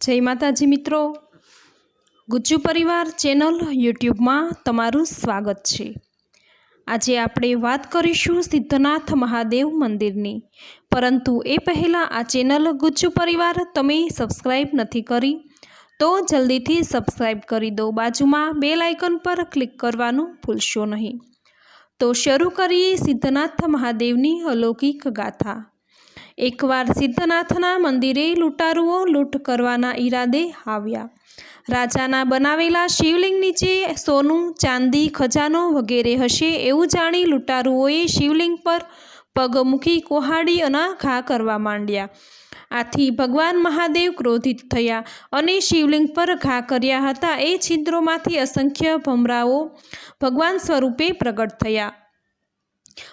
જય માતાજી મિત્રો. ગુજ્જુ પરિવાર ચેનલ યુટ્યુબમાં તમારું સ્વાગત છે. આજે આપણે વાત કરીશું સિદ્ધનાથ મહાદેવ મંદિરની. પરંતુ એ પહેલાં આ ચેનલ ગુજ્જુ પરિવાર તમે સબસ્ક્રાઈબ નથી કરી, તો જલ્દીથી સબસ્ક્રાઈબ કરી દો. બાજુમાં બે લાઇકન પર ક્લિક કરવાનું ભૂલશો નહીં. તો શરૂ કરીએ સિદ્ધનાથ મહાદેવની અલૌકિક ગાથા. એકવાર સિદ્ધનાથના મંદિરે લૂંટારુઓ લૂંટ કરવાના ઈરાદે આવ્યા. રાજાના બનાવેલા શિવલિંગ નીચે સોનું, ચાંદી, ખજાનો વગેરે હશે એવું જાણી લૂંટારુઓએ શિવલિંગ પર પગ મૂકી કોહાડી અને ઘા કરવા માંડ્યા. આથી ભગવાન મહાદેવ ક્રોધિત થયા અને શિવલિંગ પર ઘા કર્યા હતા. એ છિદ્રોમાંથી અસંખ્ય ભમરાઓ ભગવાન સ્વરૂપે પ્રગટ થયા.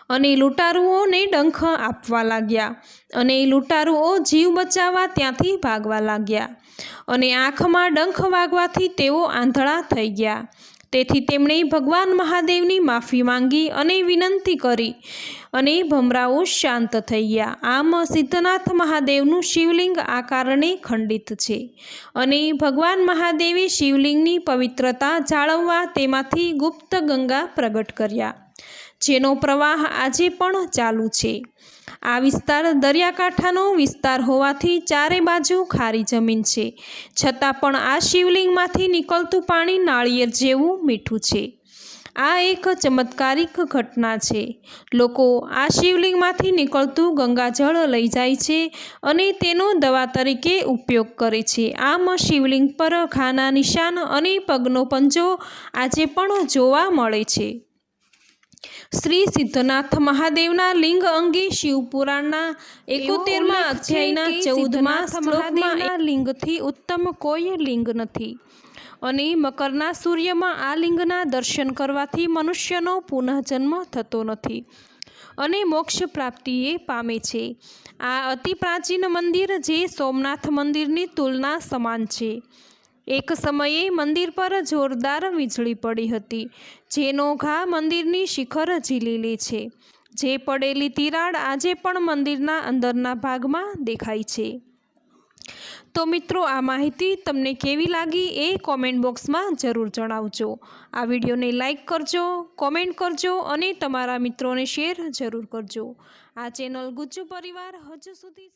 અને લૂંટારુઓને ડંખ આપવા લાગ્યા. અને લૂંટારુઓ જીવ બચાવવા ત્યાંથી ભાગવા લાગ્યા. અને આંખમાં ડંખ વાગવાથી તેઓ આંધળા થઈ ગયા. તેથી તેમણે ભગવાન મહાદેવની માફી માંગી અને વિનંતી કરી. અને ભમરાઓ શાંત થઈ ગયા. આમ સિદ્ધનાથ મહાદેવનું શિવલિંગ આ કારણે ખંડિત છે. અને ભગવાન મહાદેવે શિવલિંગની પવિત્રતા જાળવવા તેમાંથી ગુપ્ત ગંગા પ્રગટ કર્યા. જેનો પ્રવાહ આજે પણ ચાલુ છે. આ વિસ્તાર દરિયાકાંઠાનો વિસ્તાર હોવાથી ચારે બાજુ ખારી જમીન છે. છતાં પણ આ શિવલિંગમાંથી નીકળતું પાણી નાળિયેર જેવું મીઠું છે. આ એક ચમત્કારિક ઘટના છે. લોકો આ શિવલિંગમાંથી નીકળતું ગંગાજળ લઈ જાય છે અને તેનો દવા તરીકે ઉપયોગ કરે છે. આમ શિવલિંગ પર ખાના નિશાન અને પગનો પંજો આજે પણ જોવા મળે છે. શ્રી સિદ્ધનાથ મહાદેવના લિંગ અંગે શિવપુરાણના એકોતેરમાં અધ્યાયના ચૌદમાં શ્લોકમાં લિંગથી ઉત્તમ કોઈ લિંગ નથી. અને મકરના સૂર્યમાં આ લિંગના દર્શન કરવાથી મનુષ્યનો પુનઃજન્મ થતો નથી અને મોક્ષ પ્રાપ્તિ એ પામે છે. આ અતિ પ્રાચીન મંદિર જે સોમનાથ મંદિરની તુલના સમાન છે. એક સમયે મંદિર પર જોરદાર વીજળી પડી હતી. જેનો ઘા મંદિરની શિખર ઝીલેલી છે. જે પડેલી તિરાડ આજે પણ મંદિરના અંદરના ભાગમાં દેખાય છે. તો મિત્રો, આ માહિતી તમને કેવી લાગી એ કોમેન્ટ બોક્સમાં જરૂર જણાવજો. આ વિડીયોને લાઈક કરજો, કોમેન્ટ કરજો અને તમારા મિત્રોને શેર જરૂર કરજો. આ ચેનલ ગુજ્જુ પરિવાર હજુ સુધી